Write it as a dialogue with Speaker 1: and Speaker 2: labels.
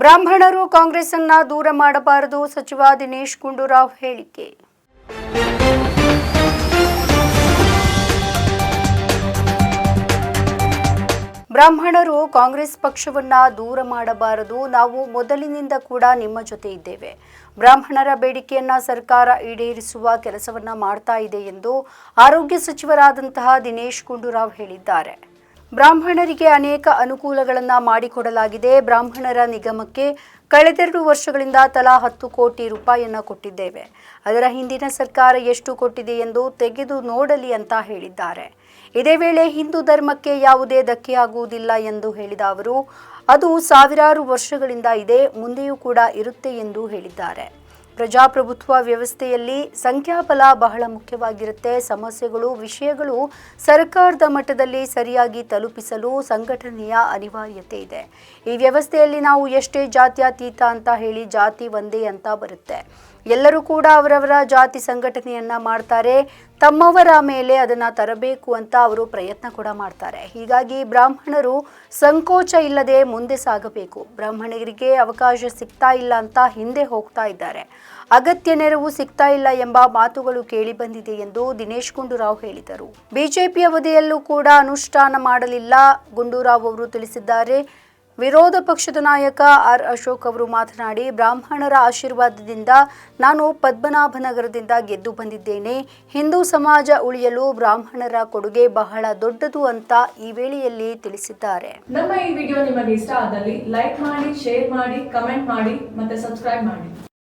Speaker 1: ಬ್ರಾಹ್ಮಣರು ಕಾಂಗ್ರೆಸ್ ಅನ್ನ ದೂರ ಮಾಡಬಾರದು, ಸಚಿವ ದಿನೇಶ್ ಗುಂಡೂರಾವ್ ಹೇಳಿಕೆ. ಬ್ರಾಹ್ಮಣರು ಕಾಂಗ್ರೆಸ್ ಪಕ್ಷವನ್ನ ದೂರ ಮಾಡಬಾರದು, ನಾವು ಮೊದಲಿನಿಂದ ಕೂಡ ನಿಮ್ಮ ಜೊತೆ ಇದ್ದೇವೆ. ಬ್ರಾಹ್ಮಣರ ಬೇಡಿಕೆಯನ್ನ ಸರ್ಕಾರ ಈಡೇರಿಸುವ ಕೆಲಸವನ್ನ ಮಾಡ್ತಾ ಇದೆ ಎಂದು ಆರೋಗ್ಯ ಸಚಿವರಾದಂತಹ ದಿನೇಶ್ ಗುಂಡೂರಾವ್ ಹೇಳಿದ್ದಾರೆ. ಬ್ರಾಹ್ಮಣರಿಗೆ ಅನೇಕ ಅನುಕೂಲಗಳನ್ನು ಮಾಡಿಕೊಡಲಾಗಿದೆ. ಬ್ರಾಹ್ಮಣರ ನಿಗಮಕ್ಕೆ ಕಳೆದೆರಡು ವರ್ಷಗಳಿಂದ ತಲಾ ಹತ್ತು ಕೋಟಿ ರೂಪಾಯಿಯನ್ನು ಕೊಟ್ಟಿದ್ದೇವೆ. ಅದರ ಹಿಂದಿನ ಸರ್ಕಾರ ಎಷ್ಟು ಕೊಟ್ಟಿದೆ ಎಂದು ತೆಗೆದು ನೋಡಲಿ ಅಂತ ಹೇಳಿದ್ದಾರೆ. ಇದೇ ವೇಳೆ ಹಿಂದೂ ಧರ್ಮಕ್ಕೆ ಯಾವುದೇ ಧಕ್ಕೆಯಾಗುವುದಿಲ್ಲ ಎಂದು ಹೇಳಿದ ಅವರು, ಅದು ಸಾವಿರಾರು ವರ್ಷಗಳಿಂದ ಇದೆ, ಮುಂದೆಯೂ ಕೂಡ ಇರುತ್ತೆ ಎಂದು ಹೇಳಿದ್ದಾರೆ. ಪ್ರಜಾಪ್ರಭುತ್ವ ವ್ಯವಸ್ಥೆಯಲ್ಲಿ ಸಂಖ್ಯಾಬಲ ಬಹಳ ಮುಖ್ಯವಾಗಿರುತ್ತೆ. ಸಮಸ್ಯೆಗಳು, ವಿಷಯಗಳು ಸರ್ಕಾರದ ಮಟ್ಟದಲ್ಲಿ ಸರಿಯಾಗಿ ತಲುಪಿಸಲು ಸಂಘಟನೆಯ ಅನಿವಾರ್ಯತೆ ಇದೆ. ಈ ವ್ಯವಸ್ಥೆಯಲ್ಲಿ ನಾವು ಎಷ್ಟೇ ಜಾತ್ಯತೀತ ಅಂತ ಹೇಳಿ ಜಾತಿ ಒಂದೇ ಅಂತ ಬರುತ್ತೆ. ಎಲ್ಲರೂ ಕೂಡ ಅವರವರ ಜಾತಿ ಸಂಘಟನೆಯನ್ನ ಮಾಡ್ತಾರೆ. ತಮ್ಮವರ ಮೇಲೆ ಅದನ್ನು ತರಬೇಕು ಅಂತ ಅವರು ಪ್ರಯತ್ನ ಕೂಡ ಮಾಡ್ತಾರೆ. ಹೀಗಾಗಿ ಬ್ರಾಹ್ಮಣರು ಸಂಕೋಚ ಇಲ್ಲದೆ ಮುಂದೆ ಸಾಗಬೇಕು. ಬ್ರಾಹ್ಮಣರಿಗೆ ಅವಕಾಶ ಸಿಗ್ತಾ ಇಲ್ಲ ಅಂತ ಹಿಂದೆ ಹೋಗ್ತಾ ಇದ್ದಾರೆ. ಅಗತ್ಯ ನೆರವು ಸಿಗ್ತಾ ಇಲ್ಲ ಎಂಬ ಮಾತುಗಳು ಕೇಳಿ ಬಂದಿದೆ ಎಂದು ದಿನೇಶ್ ಗುಂಡೂರಾವ್ ಹೇಳಿದರು. ಬಿಜೆಪಿ ಅವಧಿಯಲ್ಲೂ ಕೂಡ ಅನುಷ್ಠಾನ ಮಾಡಲಿಲ್ಲ. ಗುಂಡೂರಾವ್ ಅವರು ತಿಳಿಸಿದ್ದಾರೆ. ವಿರೋಧ ಪಕ್ಷದ ನಾಯಕ ಆರ್ ಅಶೋಕ್ ಅವರು ಮಾತನಾಡಿ, ಬ್ರಾಹ್ಮಣರ ಆಶೀರ್ವಾದದಿಂದ ನಾನು ಪದ್ಮನಾಭನಗರದಿಂದ ಗೆದ್ದು ಬಂದಿದ್ದೇನೆ. ಹಿಂದೂ ಸಮಾಜ ಉಳಿಯಲು ಬ್ರಾಹ್ಮಣರ ಕೊಡುಗೆ ಬಹಳ ದೊಡ್ಡದು ಅಂತ ಈ ವೇಳೆಯಲ್ಲಿ ತಿಳಿಸಿದ್ದಾರೆ.
Speaker 2: ನಮ್ಮ ಈ ವಿಡಿಯೋ ನಿಮಗೆ ಇಷ್ಟ ಆದಲ್ಲಿ ಲೈಕ್ ಮಾಡಿ, ಶೇರ್ ಮಾಡಿ, ಕಮೆಂಟ್ ಮಾಡಿ ಮತ್ತೆ ಸಬ್ಸ್ಕ್ರೈಬ್ ಮಾಡಿ.